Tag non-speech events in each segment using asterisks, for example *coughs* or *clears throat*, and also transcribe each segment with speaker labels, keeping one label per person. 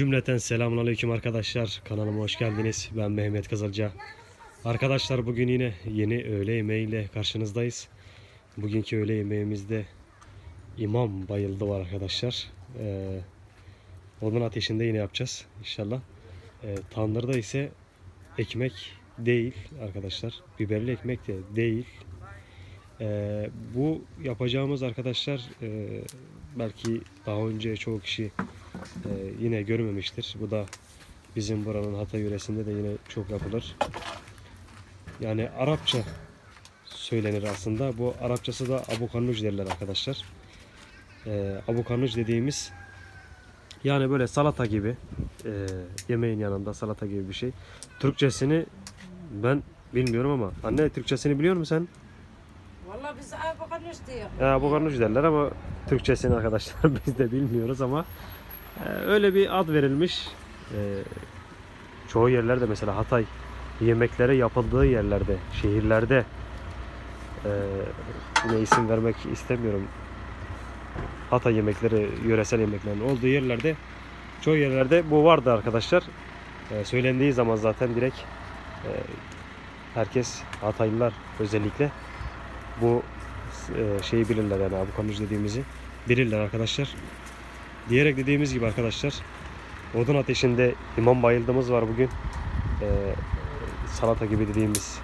Speaker 1: Cümleten selamünaleyküm arkadaşlar. Kanalıma hoş geldiniz. Ben Mehmet Kızılca. Arkadaşlar bugün yine yeni öğle yemeğiyle karşınızdayız. Bugünkü öğle yemeğimizde imam bayıldı var arkadaşlar. Ee, onun ateşinde yine yapacağız inşallah. Ee, tandırda ise ekmek değil arkadaşlar. Biberli ekmek de değil. Ee, bu yapacağımız arkadaşlar e, belki daha önce çoğu kişi e, yine görmemiştir. Bu da bizim buranın Hatay yöresinde de yine çok yapılır. Yani Arapça söylenir aslında. Bu Arapçası da Abu Karnuc derler arkadaşlar. E, Abu Karnuc dediğimiz yani böyle salata gibi e, yemeğin yanında salata gibi bir şey. Türkçesini ben bilmiyorum ama anne Türkçesini biliyor musun sen?
Speaker 2: Vallahi biz abakan diyor.
Speaker 1: Ya bu karnuş derler ama Türkçesini arkadaşlar *laughs* biz de bilmiyoruz ama öyle bir ad verilmiş. E, çoğu yerlerde mesela Hatay yemeklere yapıldığı yerlerde, şehirlerde e, yine isim vermek istemiyorum. Hatay yemekleri, yöresel yemeklerin olduğu yerlerde çoğu yerlerde bu vardı arkadaşlar. Söylendiği zaman zaten direkt herkes Hataylılar özellikle bu şeyi bilirler yani Abu Kanuş dediğimizi bilirler arkadaşlar. Diyerek dediğimiz gibi arkadaşlar odun ateşinde imam bayıldığımız var bugün. E, salata gibi dediğimiz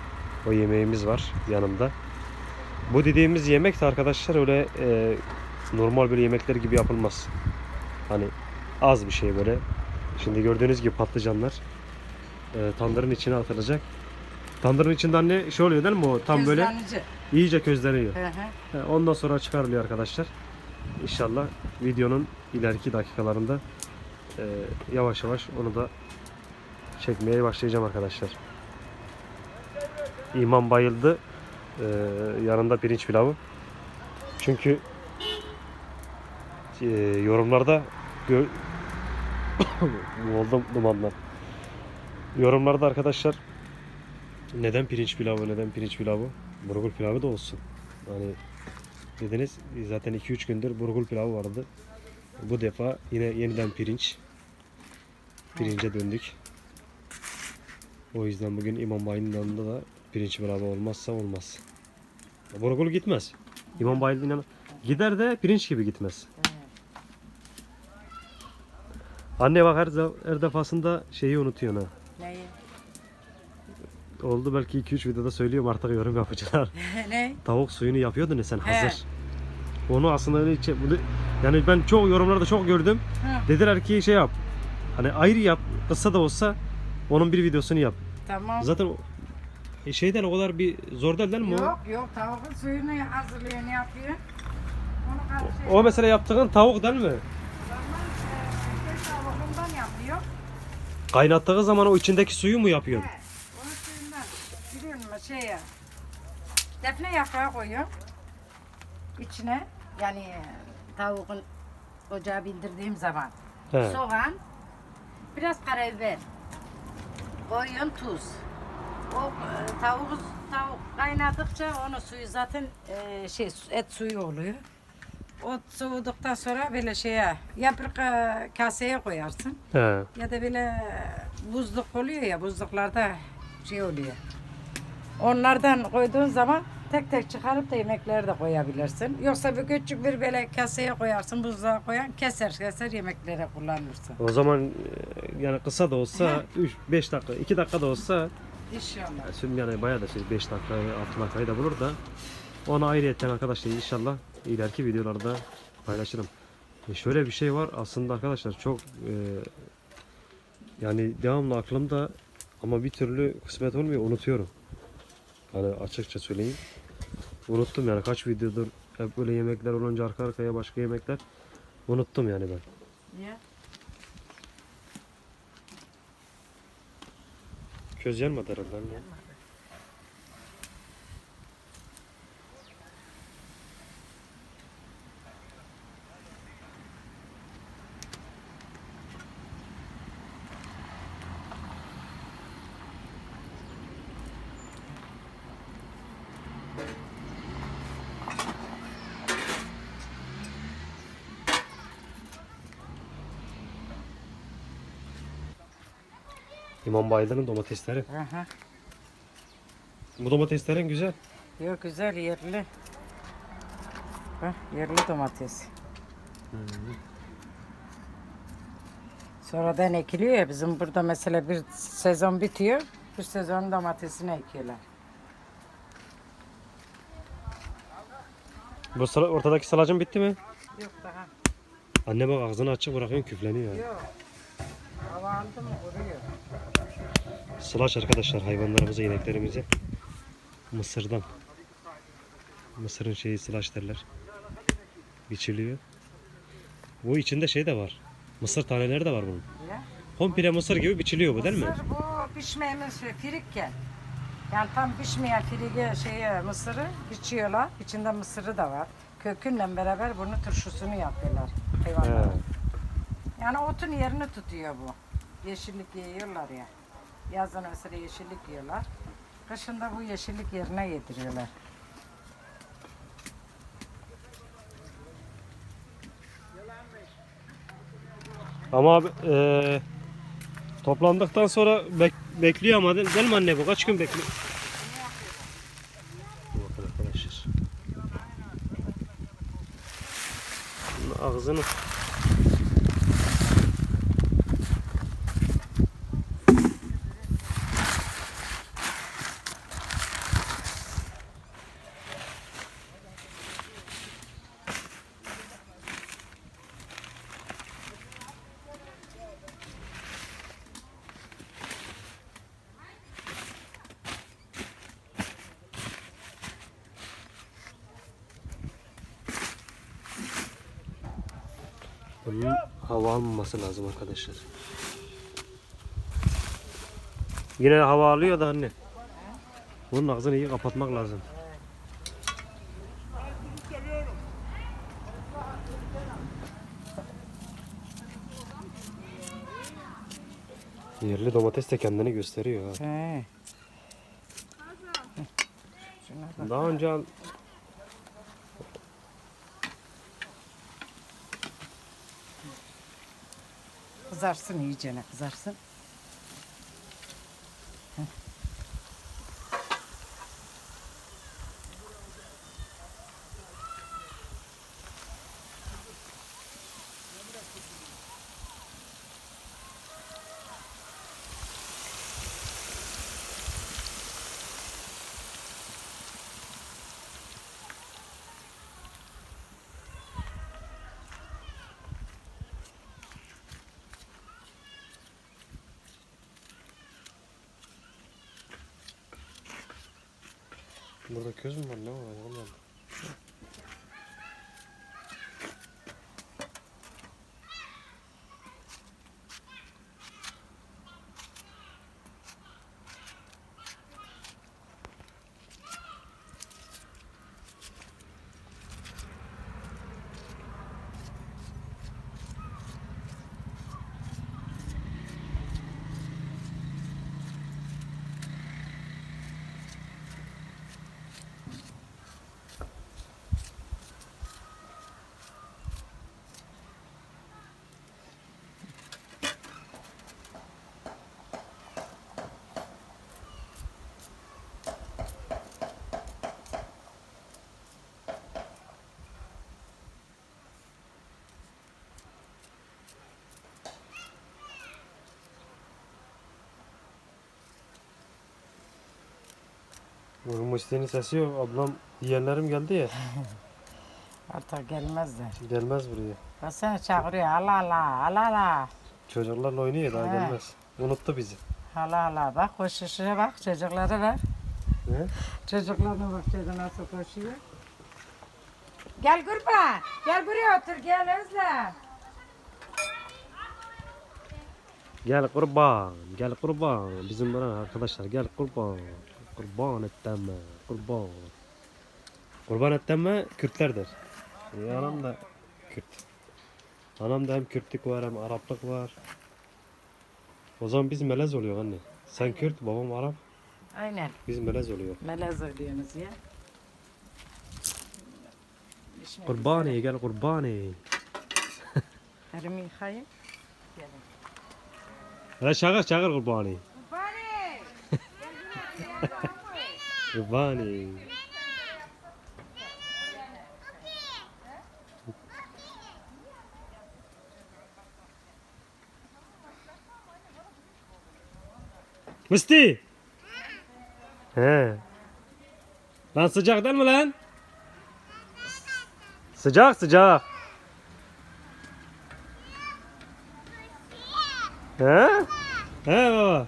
Speaker 1: o yemeğimiz var yanında. Bu dediğimiz yemek de arkadaşlar öyle e, normal böyle yemekler gibi yapılmaz. Hani az bir şey böyle. Şimdi gördüğünüz gibi patlıcanlar e, tandırın içine atılacak. Tandırın içinde anne şey oluyor değil mi o tam böyle iyice közleniyor.
Speaker 2: Hı hı.
Speaker 1: He, Ondan sonra çıkarılıyor arkadaşlar. İnşallah videonun ileriki dakikalarında e, yavaş yavaş onu da çekmeye başlayacağım arkadaşlar. İmam bayıldı. E, yanında pirinç pilavı. Çünkü e, yorumlarda gö *coughs* oldum dumanlar. Yorumlarda arkadaşlar neden pirinç pilavı neden pirinç pilavı? Burgul pilavı da olsun. Hani dediniz zaten 2-3 gündür burgul pilavı vardı. Bu defa yine yeniden pirinç. Pirince döndük. O yüzden bugün İmam Bayı'nın yanında da pirinç pilavı olmazsa olmaz. Burgul gitmez. İmam Bayı'nın yanına gider de pirinç gibi gitmez. Anne bak her, her defasında şeyi unutuyorsun ha. Oldu belki 2-3 videoda söylüyorum artık yorum yapıcılar. *laughs*
Speaker 2: ne?
Speaker 1: Tavuk suyunu yapıyordun ya sen
Speaker 2: He.
Speaker 1: hazır. Onu aslında öyle içe, bunu, yani ben çok yorumlarda çok gördüm.
Speaker 2: Hı.
Speaker 1: Dediler ki şey yap. Hani ayrı yap. Kısa da olsa onun bir videosunu yap.
Speaker 2: Tamam.
Speaker 1: Zaten o- e, şeyden o kadar bir zor değil, değil mi o?
Speaker 2: Yok yok tavuğun suyunu hazırlıyor ne yapıyor? Onu karıştırıyor.
Speaker 1: O mesela yaptığın tavuk değil mi?
Speaker 2: Zaman e, şey tavuğundan yapıyor.
Speaker 1: Kaynattığı zaman o içindeki suyu mu yapıyorsun?
Speaker 2: He. Onun suyundan biliyor musun şeye defne yaprağı koyuyor içine yani e, tavuğun ocağa bindirdiğim zaman
Speaker 1: He.
Speaker 2: soğan biraz karabiber koyuyorsun tuz o e, tavuk tavuk kaynadıkça onun suyu zaten e, şey et suyu oluyor o soğuduktan sonra böyle şeye ya bir ka- kaseye koyarsın
Speaker 1: He.
Speaker 2: ya da böyle buzluk oluyor ya buzluklarda şey oluyor. Onlardan koyduğun zaman tek tek çıkarıp da yemekleri de koyabilirsin. Yoksa bir küçük bir böyle kaseye koyarsın, buzluğa koyan keser keser yemeklere kullanırsın.
Speaker 1: O zaman e, yani kısa da olsa 3 5 dakika 2 dakika da olsa
Speaker 2: İnşallah.
Speaker 1: Şimdi yani bayağı da 5 dakika 6 dakikayı da bulur da onu ayrıyetten arkadaşlar inşallah ileriki videolarda paylaşırım. E şöyle bir şey var aslında arkadaşlar çok e, yani devamlı aklımda ama bir türlü kısmet olmuyor unutuyorum. Hani açıkça söyleyeyim. Unuttum yani kaç videodur hep böyle yemekler olunca arka arkaya başka yemekler unuttum yani ben.
Speaker 2: Ya.
Speaker 1: Köz yanmadı herhalde. anne. İmam Bayıldı'nın domatesleri.
Speaker 2: Aha.
Speaker 1: Bu domateslerin güzel.
Speaker 2: Yok güzel yerli. Bak yerli domates. Sonradan ekiliyor ya bizim burada mesela bir sezon bitiyor. Bir sezon domatesini ekiyorlar.
Speaker 1: Bu sıra, ortadaki salacın bitti mi?
Speaker 2: Yok daha.
Speaker 1: Anne bak ağzını açık bırakıyorsun küfleniyor.
Speaker 2: Yok. Hava aldı mı vuruyor.
Speaker 1: Sılaç arkadaşlar hayvanlarımıza, ineklerimize Mısır'dan. Mısır'ın şeyi sılaç derler. Biçiliyor. Bu içinde şey de var. Mısır taneleri de var bunun.
Speaker 2: Ya.
Speaker 1: Komple mısır gibi biçiliyor bu değil mi?
Speaker 2: Mısır bu pişmeyen şey, firikken. Yani tam pişmeyen firige şeye mısırı biçiyorlar. İçinde mısırı da var. Kökünle beraber bunu turşusunu yapıyorlar hayvanlara.
Speaker 1: He.
Speaker 2: Yani otun yerini tutuyor bu. Yeşillik yiyorlar ya. Yazın mesela yeşillik yiyorlar. Kışında bu yeşillik yerine yediriyorlar.
Speaker 1: Ama abi, eee, toplandıktan sonra bek- bekliyor ama değil, değil mi anne bu? Kaç gün bekliyor? Bakın arkadaşlar. Ağzını bunun hava almaması lazım arkadaşlar. Yine hava alıyor da anne. Bunun ağzını iyi kapatmak lazım. Yerli domates de kendini gösteriyor ha.
Speaker 2: He.
Speaker 1: Daha önce
Speaker 2: Kızarsın iyicene kızarsın.
Speaker 1: Burada köz mü var ne var oğlum? Musti'nin sesi yok. Ablam yeğenlerim geldi ya. *laughs*
Speaker 2: Artık gelmezler.
Speaker 1: Gelmez buraya.
Speaker 2: Baksana çağırıyor. Allah Allah. Allah Allah.
Speaker 1: Çocuklarla oynuyor daha
Speaker 2: He.
Speaker 1: gelmez. Unuttu bizi.
Speaker 2: Allah Allah. Bak koşuşuna bak. Çocuklara bak.
Speaker 1: Ne?
Speaker 2: Çocuklarına bak çocuğu nasıl koşuyor. Gel kurban. Gel buraya otur. Gel Özlem.
Speaker 1: Gel kurban, gel kurban. Bizim bana arkadaşlar gel kurban. Kurban et deme, kurban. Kurban et deme Kürtlerdir. E, anam da Kürt. Anam da hem Kürtlük var hem Araplık var. O zaman biz melez oluyor anne. Sen Kürt, babam Arap.
Speaker 2: Aynen.
Speaker 1: Biz melez oluyor.
Speaker 2: Melez oluyorsunuz ya.
Speaker 1: Kurbani gel kurbani.
Speaker 2: Elimi yıkayayım. Gelin.
Speaker 1: Hele çağır çağır kurbani. *laughs* Bunny. Musti. He. Lan sıcak değil mi lan? Sıcak sıcak. He? He baba.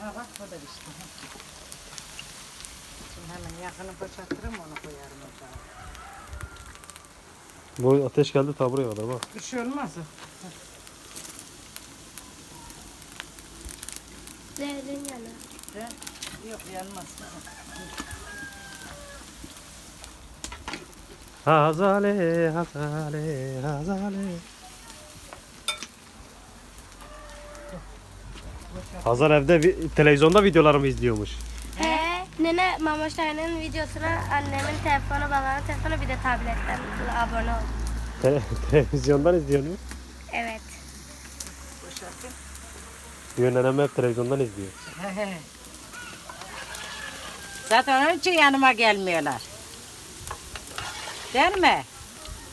Speaker 2: Ha bak bu da işte. Yakını boşaltırım onu koyarım ocağa.
Speaker 1: Bu ateş geldi ta buraya kadar bak.
Speaker 2: Bir şey olmaz.
Speaker 3: Zehrin yanar.
Speaker 2: He? Yok yanmaz.
Speaker 1: Hazale, hazale, hazale. Hazar evde vi- televizyonda videolarımı izliyormuş.
Speaker 3: Nene Mama Şahin'in videosuna annemin telefonu, babamın telefonu bir de tabletten abone ol.
Speaker 1: Te- televizyondan izliyor mu?
Speaker 3: Evet.
Speaker 1: Yönlenem hep televizyondan izliyor.
Speaker 2: He he. Zaten onun için yanıma gelmiyorlar. Değil mi?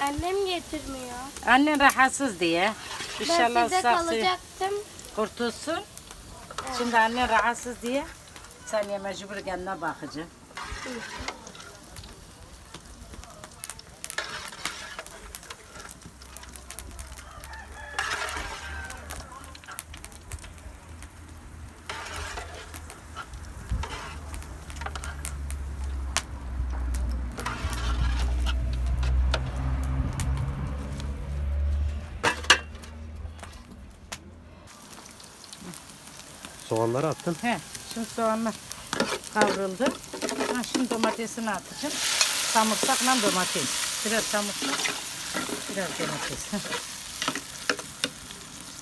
Speaker 3: Annem getirmiyor.
Speaker 2: Annen rahatsız diye.
Speaker 3: ben
Speaker 2: İnşallah
Speaker 3: sizde
Speaker 2: saksı
Speaker 3: kalacaktım.
Speaker 2: kurtulsun. Şimdi annen rahatsız diye sen ya mecbur kendine bakacaksın.
Speaker 1: Soğanları attın.
Speaker 2: He, şimdi soğanlar kavruldu. Ha, şimdi domatesini atacağım. Samırsakla domates. Biraz samırsak, biraz domates. *laughs*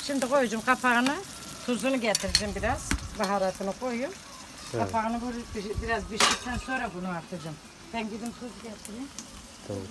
Speaker 2: Şimdi koyacağım kapağını. Tuzunu getireceğim biraz. Baharatını koyuyorum.
Speaker 1: Evet.
Speaker 2: Kapağını biraz piştikten sonra bunu atacağım. Ben gidip tuz getireyim.
Speaker 1: Tamam.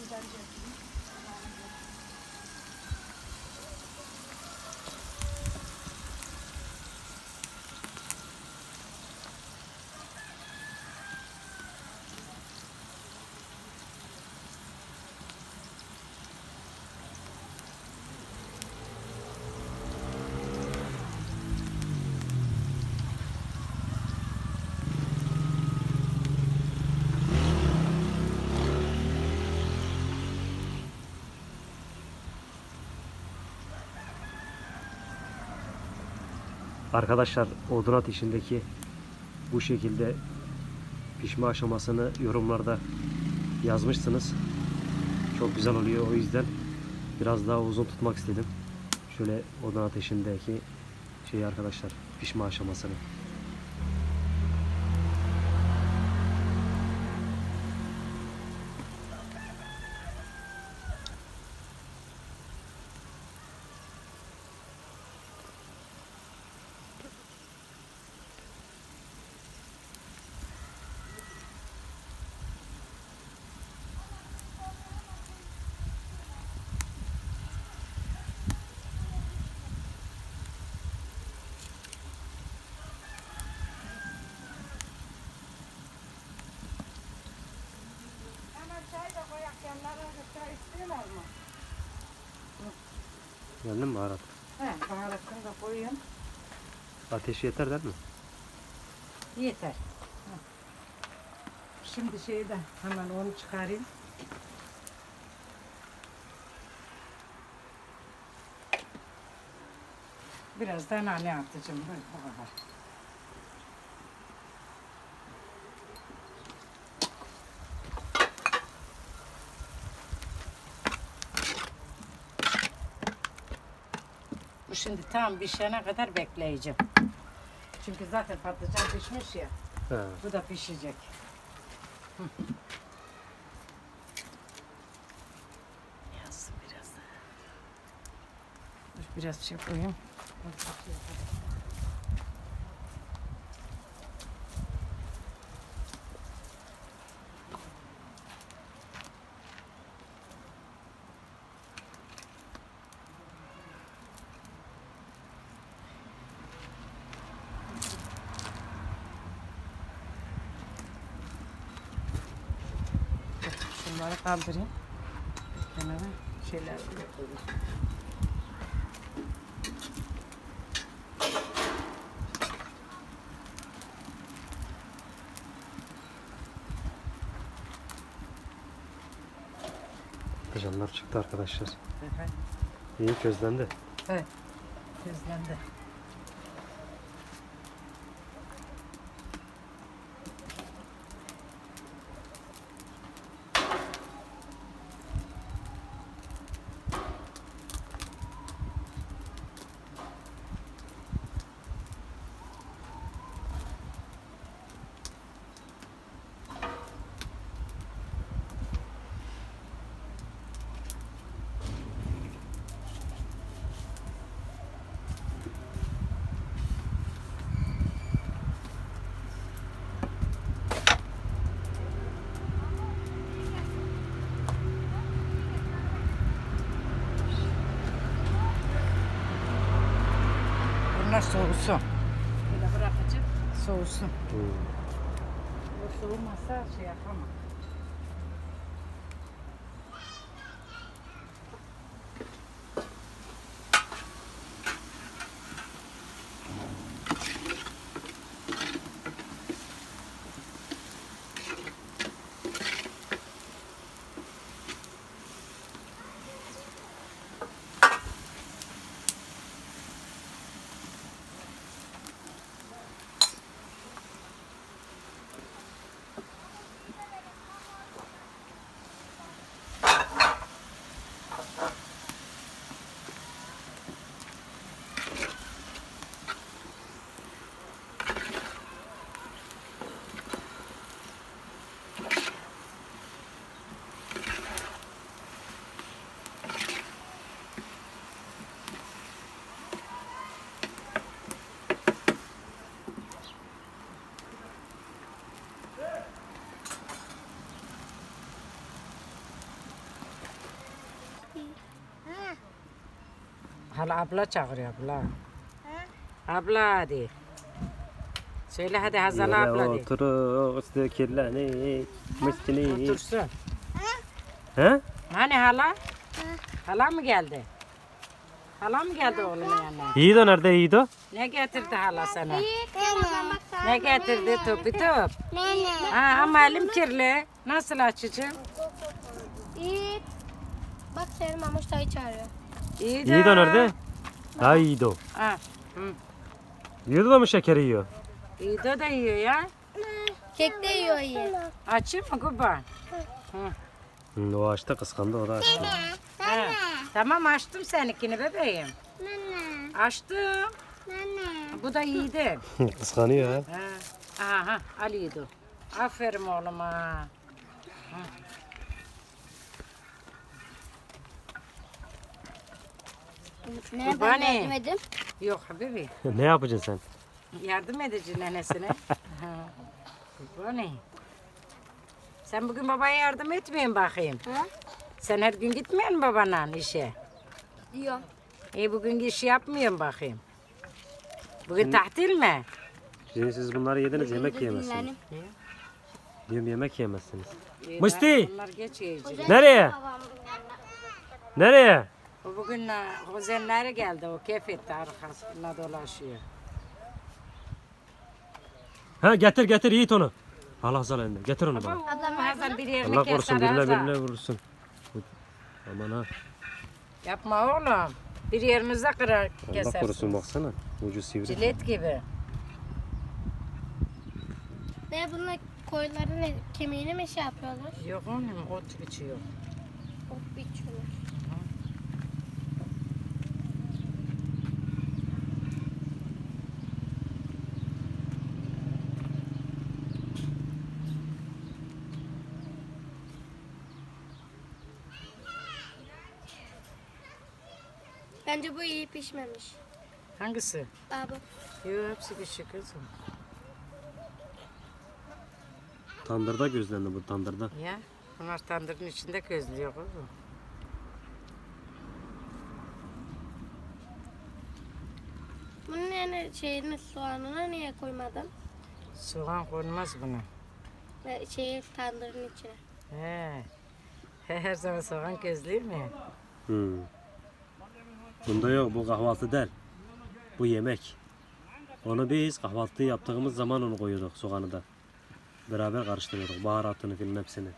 Speaker 1: Arkadaşlar odun ateşindeki bu şekilde pişme aşamasını yorumlarda yazmışsınız. Çok güzel oluyor o yüzden biraz daha uzun tutmak istedim. Şöyle odun ateşindeki şey arkadaşlar pişme aşamasını. Geldi mi baharat?
Speaker 2: He, baharatını da koyuyorum.
Speaker 1: Ateşi yeter değil mi?
Speaker 2: Yeter. Hı. Şimdi şeyi de hemen onu çıkarayım. Biraz da nane atacağım. Böyle bu kadar. Bu şimdi tam pişene kadar bekleyeceğim. Çünkü zaten patlıcan pişmiş ya.
Speaker 1: He.
Speaker 2: Bu da pişecek. Hı. Yazsın biraz. Dur biraz şey koyayım. Kaldırayım. Kenara şeyler koyayım.
Speaker 1: Patlıcanlar çıktı arkadaşlar.
Speaker 2: Evet.
Speaker 1: İyi közlendi.
Speaker 2: Evet. Közlendi. Bunlar soğusun. Böyle bırakacağım. Soğusun.
Speaker 1: Hmm.
Speaker 2: Bu soğumazsa şey yapamam. Hala abla çağırıyor abla. Abla hadi. Söyle hadi Hazal abla de.
Speaker 1: Oturuk stekirleni miskini.
Speaker 2: Otursun.
Speaker 1: He?
Speaker 2: Hani hala? Hala mı geldi? Hala mı geldi oğlum yanına?
Speaker 1: Yiğido nerede Yiğido?
Speaker 2: Ne getirdi hala sana? Ne getirdi topu top? Ha, ama elim kirli. Nasıl açacağım?
Speaker 3: Bak senin mamuş dayı çağırıyor.
Speaker 2: İyi de.
Speaker 1: Yiğido nerede? Ha Yiğido.
Speaker 2: Ha, hı.
Speaker 1: Yiğido da mı şekeri yiyor?
Speaker 2: İyi de de yiyor ya.
Speaker 3: Kek de yiyor Yiğit.
Speaker 2: Açayım mı kurban?
Speaker 1: Hmm, o açtı kıskandı o da açtı.
Speaker 2: Ha. Tamam açtım seninkini bebeğim.
Speaker 3: Nene.
Speaker 2: Açtım.
Speaker 3: Nene.
Speaker 2: Bu da iyiydi.
Speaker 1: Kıskanıyor ha.
Speaker 2: Ha. Aha, al iyiydi. Aferin oğluma.
Speaker 3: Nene
Speaker 2: Kurbanı.
Speaker 3: ben yardım edeyim.
Speaker 2: Yok habibi. *laughs*
Speaker 1: ne yapacaksın sen?
Speaker 2: Yardım edici nenesine. *laughs* Ha. Bu ne? Sen bugün babaya yardım etmeyin bakayım.
Speaker 3: Ha?
Speaker 2: Sen her gün gitmiyor musun babana işe?
Speaker 3: Diyor.
Speaker 2: İyi bugün işi yapmıyorum bakayım. Bugün tatil mi?
Speaker 1: Şimdi siz bunları yediniz yemek yiyemezsiniz.
Speaker 3: Dinlenim.
Speaker 1: Diyorum yemek yiyemezsiniz.
Speaker 2: İyi, geç yiyecek.
Speaker 1: Nereye? Nereye?
Speaker 2: Bugün kuzenleri geldi. O keyif etti arkasında dolaşıyor.
Speaker 1: Ha getir getir Yiğit onu. Al Hazal elinde. Getir onu bana.
Speaker 2: Ablam Hazan bir yerini
Speaker 1: Allah
Speaker 2: keser
Speaker 1: korusun birine
Speaker 2: Hazan.
Speaker 1: birine vurursun. Aman ha.
Speaker 2: Yapma oğlum. Bir yerimize kırar
Speaker 1: Allah
Speaker 2: kesersin.
Speaker 1: korusun baksana. Ucu sivri.
Speaker 2: Cilet gibi.
Speaker 3: Ne bunlar koyunların ne- kemiğini mi şey yapıyorlar?
Speaker 2: Yok oğlum ot biçiyor.
Speaker 3: Ot biçiyorlar. Bence bu iyi pişmemiş.
Speaker 2: Hangisi?
Speaker 3: Abi.
Speaker 2: Yok hepsi küçük kızım.
Speaker 1: Tandırda gözlendi bu tandırda.
Speaker 2: Ya bunlar tandırın içinde közlüyor kızım.
Speaker 3: Bunun yani şeyini soğanına niye koymadın?
Speaker 2: Soğan konmaz buna.
Speaker 3: Ve şeyi tandırın içine.
Speaker 2: He. Her zaman soğan gözlüyor mu?
Speaker 1: Hmm. Bunda yok bu kahvaltı der. Bu yemek. Onu biz kahvaltı yaptığımız zaman onu koyuyorduk soğanı da. Beraber karıştırıyorduk baharatını filan hepsini.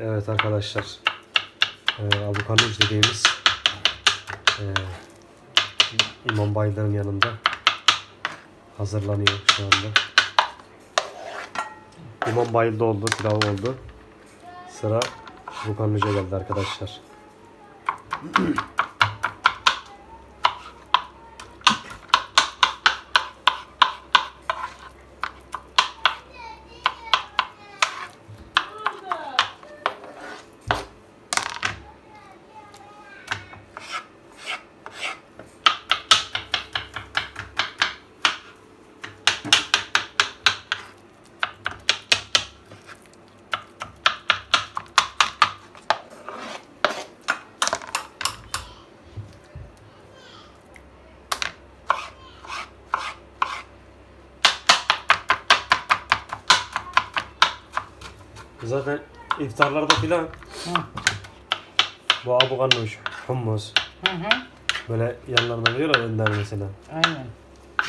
Speaker 1: Evet arkadaşlar. Ee, Abukanuj dediğimiz ee, İmam Bayılır'ın yanında hazırlanıyor şu anda. İmam Bayıl'da oldu, pilav oldu. Sıra Abukanuj'a geldi arkadaşlar. Mm-hmm. *clears throat* Zaten iftarlarda filan bu abukanuj, hummus
Speaker 2: Hı hı.
Speaker 1: böyle yanlarına veriyorlar önden mesela.
Speaker 2: Aynen.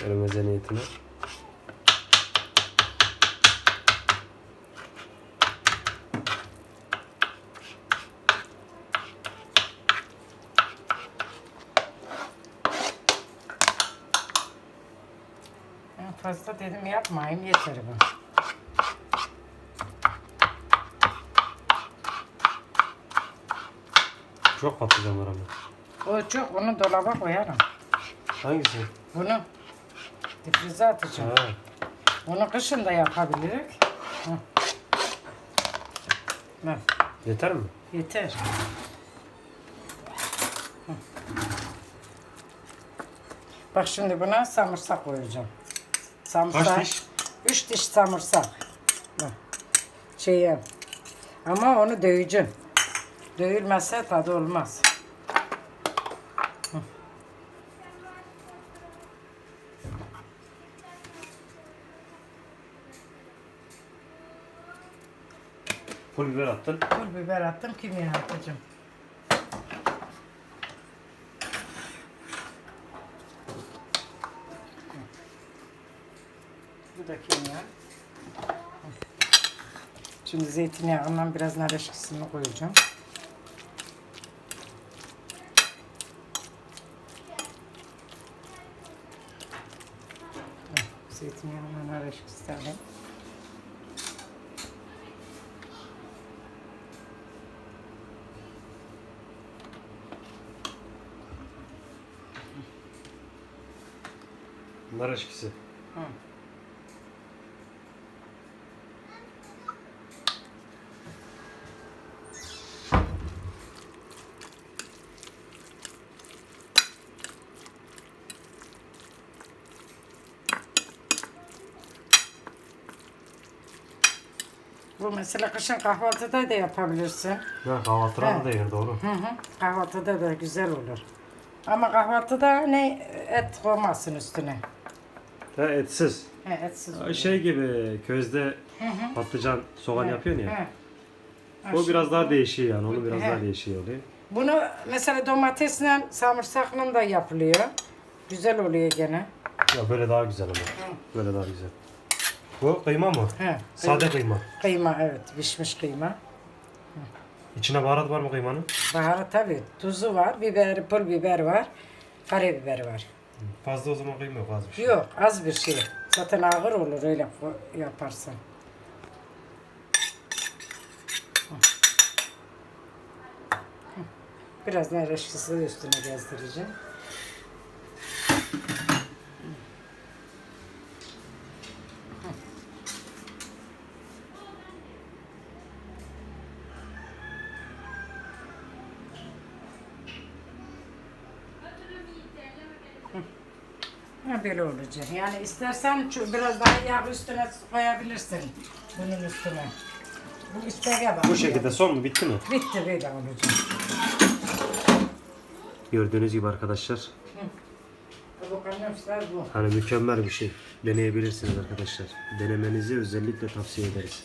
Speaker 1: Böyle mezeniyetini.
Speaker 2: Ben fazla dedim yapmayayım yeter bu.
Speaker 1: Çok patlıcan var ama.
Speaker 2: O çok onu dolaba koyarım.
Speaker 1: Hangisi?
Speaker 2: Bunu difrize atacağım.
Speaker 1: Ha.
Speaker 2: Bunu kışın da yapabiliriz. Bak,
Speaker 1: Yeter mi?
Speaker 2: yeter. Hı. Bak şimdi buna samırsak koyacağım. Samırsak.
Speaker 1: Kaç diş?
Speaker 2: Üç diş samırsak. Bak. Şeye. Ama onu döveceğim. Dövülmezse tadı olmaz.
Speaker 1: Pul biber attın.
Speaker 2: Pul biber attım, kimyon atacağım. Bu da kimyon. Şimdi zeytinyağından biraz nar eşkisini koyacağım. Zeytinyağından nar eşkisi alayım.
Speaker 1: Nar eşkisi.
Speaker 2: Mesela kışın kahvaltıda da yapabilirsin.
Speaker 1: Ha, kahvaltılarda
Speaker 2: He.
Speaker 1: da yer doğru.
Speaker 2: Hı hı. Kahvaltıda da güzel olur. Ama kahvaltıda ne et koymasın üstüne.
Speaker 1: Ha, etsiz.
Speaker 2: He, etsiz olur.
Speaker 1: Şey gibi közde patlıcan, soğan yapıyorsun ya.
Speaker 2: he.
Speaker 1: O biraz daha değişiyor yani. Onu biraz
Speaker 2: He.
Speaker 1: daha değişiyor oluyor.
Speaker 2: Bunu mesela domatesle, samırsakla da yapılıyor. Güzel oluyor gene.
Speaker 1: Ya böyle daha güzel ama. Böyle daha güzel. Bu kıyma mı?
Speaker 2: He.
Speaker 1: Sade kıyma.
Speaker 2: Kıyma evet, pişmiş kıyma.
Speaker 1: İçine baharat var mı kıymanın?
Speaker 2: Baharat tabii. Tuzu var, biber, pul biber var, karabiber var.
Speaker 1: Fazla o zaman kıyma yok az bir şey.
Speaker 2: Yok, az bir şey. Zaten ağır olur öyle yaparsan. Biraz de üstüne gezdireceğim. Ha, böyle olacak. Yani istersen biraz daha yağ üstüne koyabilirsin. Bunun üstüne. Bu isteğe bak.
Speaker 1: Bu şekilde son mu? Bitti mi?
Speaker 2: Bitti böyle olacak.
Speaker 1: Gördüğünüz gibi arkadaşlar.
Speaker 2: Bu.
Speaker 1: Hani mükemmel bir şey. Deneyebilirsiniz arkadaşlar. Denemenizi özellikle tavsiye ederiz.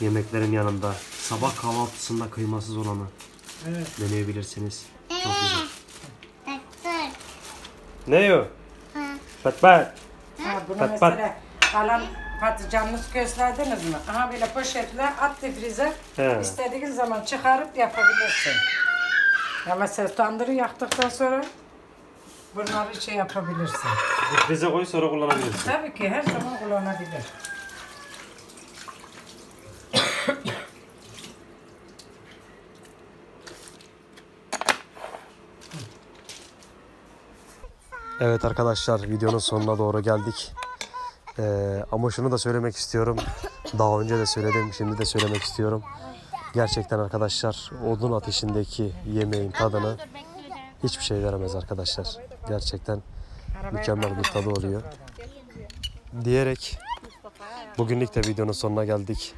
Speaker 1: Yemeklerin yanında. Sabah kahvaltısında kıymasız olanı
Speaker 2: Evet.
Speaker 1: deneyebilirsiniz. Çok güzel. Ne o? Pat pat.
Speaker 2: Ha, bunu
Speaker 1: Pat pat.
Speaker 2: mesela kalan patlıcanınız gösterdiniz mi? Aha böyle poşetle at difrize.
Speaker 1: He.
Speaker 2: İstediğin zaman çıkarıp yapabilirsin. Ya mesela tandırı yaktıktan sonra bunları şey yapabilirsin.
Speaker 1: Difrize koy sonra kullanabilirsin.
Speaker 2: Tabii ki her zaman kullanabilir.
Speaker 1: Evet arkadaşlar videonun sonuna doğru geldik. Ee, ama şunu da söylemek istiyorum. Daha önce de söyledim, şimdi de söylemek istiyorum. Gerçekten arkadaşlar odun ateşindeki yemeğin tadını hiçbir şey veremez arkadaşlar. Gerçekten mükemmel bir tadı oluyor. Diyerek bugünlük de videonun sonuna geldik.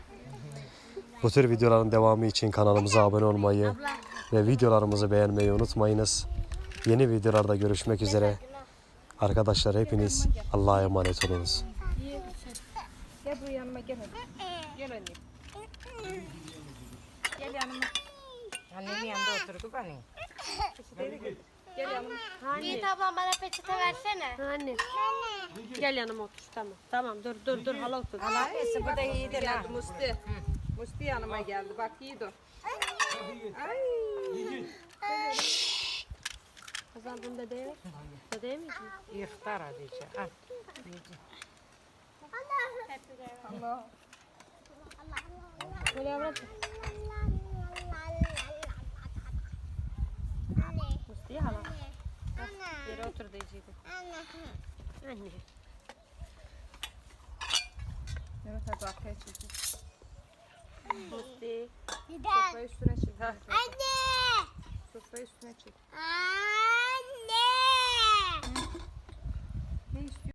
Speaker 1: Bu tür videoların devamı için kanalımıza abone olmayı ve videolarımızı beğenmeyi unutmayınız. Yeni videolarda görüşmek üzere. Arkadaşlar hepiniz Allah'a emanet olunuz.
Speaker 4: Gel buraya yanıma gel hadi. Gel annem. Gel yanıma.
Speaker 2: Annemin yanında otur kız anne.
Speaker 4: Gel yanıma.
Speaker 3: Yiğit ablam bana peçete versene.
Speaker 4: Anne. Gel yanıma otur. Tamam. Tamam dur dur dur hala otur.
Speaker 2: Allah neyse bu da iyidir ha.
Speaker 4: Musti. Musti yanıma geldi. Bak iyi dur. Ay. Kazan bunu dedeye. Dedeye mi?
Speaker 2: İftar Hatice. Al.
Speaker 4: Böyle yavrum. Musti hala. Yere otur diyecektim. Anne. Evet hadi arkaya çekin. Musti. Sofra üstüne çık.
Speaker 3: Anne. Thanks,